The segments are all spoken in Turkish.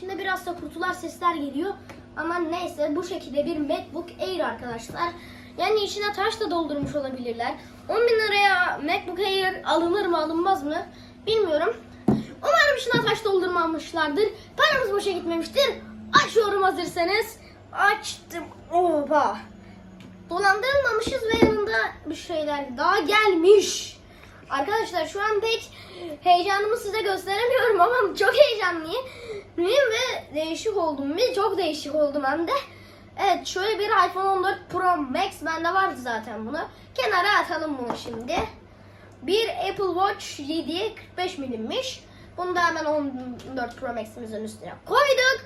Şimdi biraz da kutular sesler geliyor. Ama neyse bu şekilde bir MacBook Air arkadaşlar. Yani içine taş da doldurmuş olabilirler. 10 bin liraya MacBook Air alınır mı alınmaz mı bilmiyorum. Umarım içine taş doldurmamışlardır. Paramız boşa gitmemiştir. Açıyorum hazırsanız. Açtım. Oha. Dolandırılmamışız ve yanında bir şeyler daha gelmiş. Arkadaşlar şu an pek heyecanımı size gösteremiyorum ama çok heyecanlıyım ve değişik oldum ve çok değişik oldum hem de. Evet şöyle bir iPhone 14 Pro Max bende vardı zaten bunu. Kenara atalım bunu şimdi. Bir Apple Watch 7 45 milimmiş. Bunu da hemen 14 Pro Max'imizin üstüne koyduk.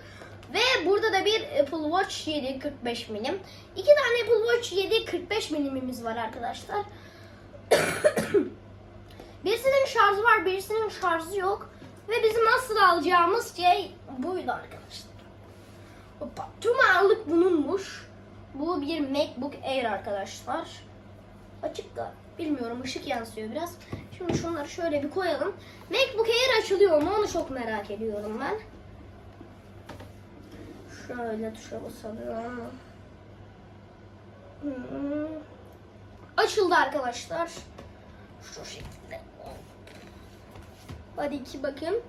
Ve burada da bir Apple Watch 7 45 milim. İki tane Apple Watch 7 45 milimimiz var arkadaşlar. Birisinin şarjı var, birisinin şarjı yok. Ve bizim asıl alacağımız şey buydu arkadaşlar. Hoppa. Tüm ağırlık bununmuş. Bu bir MacBook Air arkadaşlar. Açık da bilmiyorum ışık yansıyor biraz. Şimdi şunları şöyle bir koyalım. MacBook Air açılıyor mu onu çok merak ediyorum ben. Şöyle tuşa basalım. Hmm. Açıldı arkadaşlar. Şu şekilde. Hadi iki bakın.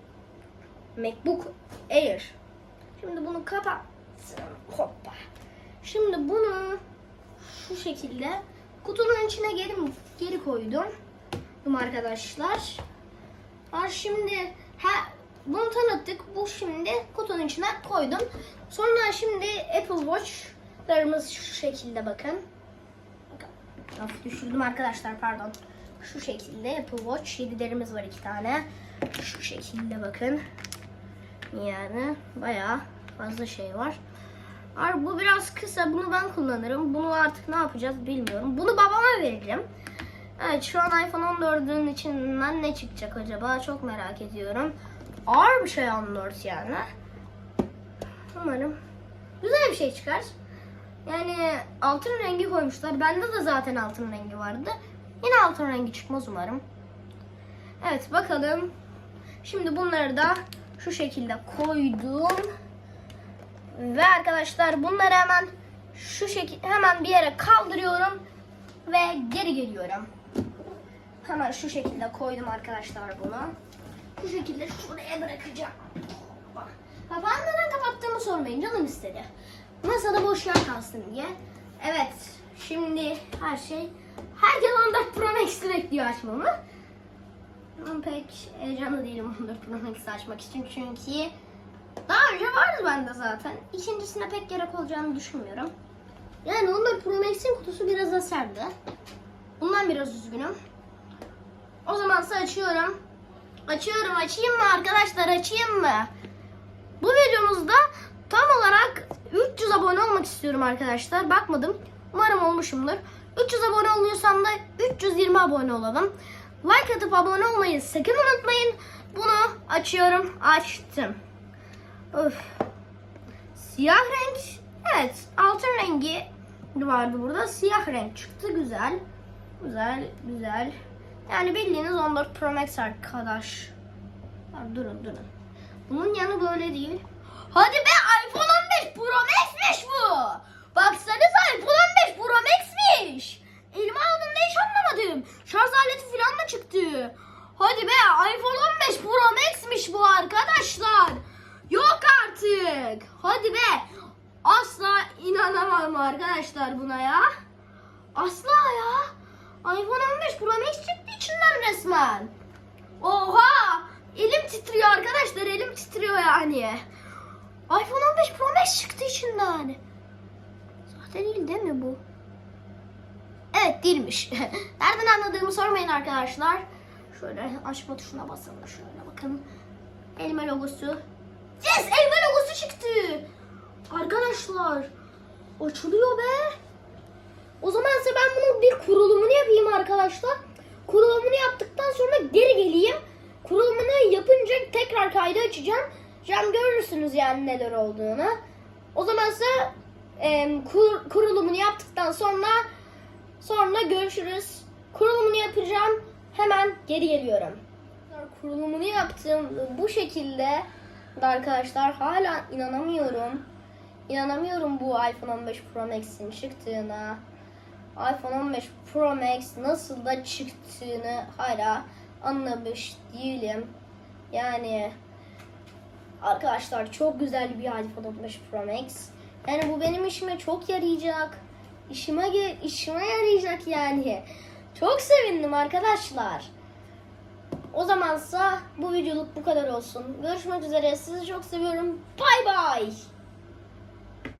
MacBook Air. Şimdi bunu kapattım. Hoppa. Şimdi bunu şu şekilde kutunun içine geri geri koydum. Arkadaşlar. Ha şimdi ha bunu tanıttık. Bu şimdi kutunun içine koydum. Sonra şimdi Apple Watch'larımız şu şekilde bakın. Of, düşürdüm arkadaşlar pardon. Şu şekilde Apple Watch 7'lerimiz var iki tane. Şu şekilde bakın. Yani bayağı fazla şey var. Ar bu biraz kısa. Bunu ben kullanırım. Bunu artık ne yapacağız bilmiyorum. Bunu babama vereceğim. Evet şu an iPhone 14'ün içinden ne çıkacak acaba? Çok merak ediyorum. Ağır bir şey 14 yani. Umarım güzel bir şey çıkar. Yani altın rengi koymuşlar. Bende de zaten altın rengi vardı. Yine altın rengi çıkmaz umarım. Evet bakalım. Şimdi bunları da şu şekilde koydum. Ve arkadaşlar bunları hemen şu şekilde hemen bir yere kaldırıyorum ve geri geliyorum. Hemen şu şekilde koydum arkadaşlar bunu. Şu şekilde şuraya bırakacağım. Bak. Kapağını neden kapattığımı sormayın canım istedi. Masada boş yer kalsın diye. Evet şimdi her şey herkes 14 Pro Max'i bekliyor açmamı. Ben pek heyecanlı değilim 14 Pro Max'i açmak için çünkü daha önce vardı bende zaten. İkincisine pek gerek olacağını düşünmüyorum. Yani 14 Pro Max'in kutusu biraz eserdi. Bundan biraz üzgünüm. O zaman size açıyorum. Açıyorum. Açayım mı arkadaşlar? Açayım mı? Bu videomuzda tam olarak 300 abone olmak istiyorum arkadaşlar. Bakmadım. Umarım olmuşumdur. 300 abone oluyorsam da 320 abone olalım. Like atıp abone olmayı sakın unutmayın. Bunu açıyorum. Açtım. Öf. Siyah renk. Evet. Altın rengi vardı burada. Siyah renk çıktı. Güzel. Güzel. Güzel. Yani bildiğiniz 14 Pro Max arkadaş. Durun durun. Bunun yanı böyle değil. Hadi be iPhone 15 Pro Max'miş bu. Baksanıza iPhone 15 Pro Max'miş. Elime aldığımda hiç anlamadım. Şarj aleti falan da çıktı. Hadi be iPhone 15 Pro Max'miş bu arkadaşlar. Yok artık. Hadi be. Asla inanamam arkadaşlar buna ya. Asla ya. iPhone 15 Pro Max çıktı içinden resmen. Oha! Elim titriyor arkadaşlar. Elim titriyor yani. iPhone 15 Pro Max çıktı içinden. Sahte değil değil mi bu? Evet değilmiş. Nereden anladığımı sormayın arkadaşlar. Şöyle açma tuşuna basalım. Şöyle bakın. Elma logosu. Yes! Elma logosu çıktı. Arkadaşlar. Açılıyor be. O zaman size ben bunun bir kurulumunu yapayım arkadaşlar. Kurulumunu yaptıktan sonra geri geleyim. Kurulumunu yapınca tekrar kaydı açacağım. Cam görürsünüz yani neler olduğunu. O zaman size e, kur- kurulumunu yaptıktan sonra sonra görüşürüz. Kurulumunu yapacağım. Hemen geri geliyorum. Kurulumunu yaptım. Bu şekilde arkadaşlar hala inanamıyorum. İnanamıyorum bu iPhone 15 Pro Max'in çıktığına. iPhone 15 Pro Max nasıl da çıktığını hala anlamış değilim. Yani arkadaşlar çok güzel bir iPhone 15 Pro Max. Yani bu benim işime çok yarayacak. İşime işime yarayacak yani. Çok sevindim arkadaşlar. O zamansa bu videoluk bu kadar olsun. Görüşmek üzere. Sizi çok seviyorum. Bay bay.